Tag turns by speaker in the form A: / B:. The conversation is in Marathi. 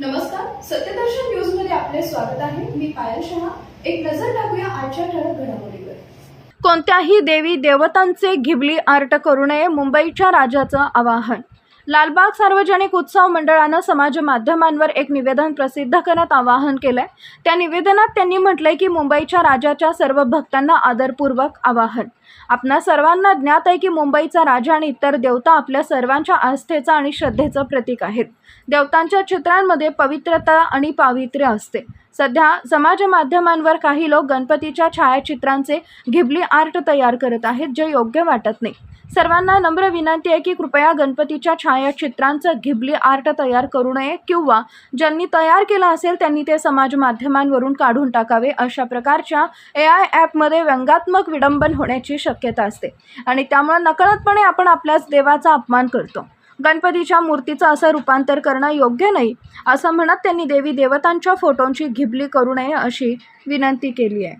A: नमस्कार सत्यदर्शन न्यूजमध्ये आपले स्वागत आहे. मी पायल शहा. एक नजर टाकूया आजच्या ठळक घडामोडीवर.
B: कोणत्याही देवी देवतांचे घिबली आर्ट करू नये मुंबईच्या राजाचं आवाहन. लालबाग सार्वजनिक उत्सव मंडळानं समाज माध्यमांवर एक निवेदन प्रसिद्ध करत आवाहन केलंय. त्या निवेदनात त्यांनी म्हटलंय की मुंबईच्या राजाच्या सर्व भक्तांना आदरपूर्वक आवाहन. आपणा सर्वांना ज्ञात आहे की मुंबईचा राजा आणि इतर देवता आपल्या सर्वांच्या आस्थेचं आणि श्रद्धेचं प्रतीक आहेत. देवतांच्या चित्रांमध्ये पवित्रता आणि पावित्र्य असते. सध्या समाज माध्यमांवर काही लोक गणपतीच्या छायाचित्रांचे घिबली आर्ट तयार करत आहेत जे योग्य वाटत नाही. सर्वांना नम्र विनंती आहे की कृपया गणपतीच्या छायाचित्रांचं घिबली आर्ट तयार करू नये किंवा ज्यांनी तयार केलं असेल त्यांनी ते समाज माध्यमांवरून काढून टाकावे अशा प्रकारच्या ए आय ॲपमध्ये व्यंगात्मक विडंबन होण्याची शक्यता असते. आणि त्यामुळे नकळतपणे आपण आपल्याच देवाचा अपमान करतो. गणपतीच्या मूर्तीचं असं रूपांतर करणं योग्य नाही असं म्हणत त्यांनी देवी देवतांच्या फोटोंची घिबली करू नये अशी विनंती केली आहे.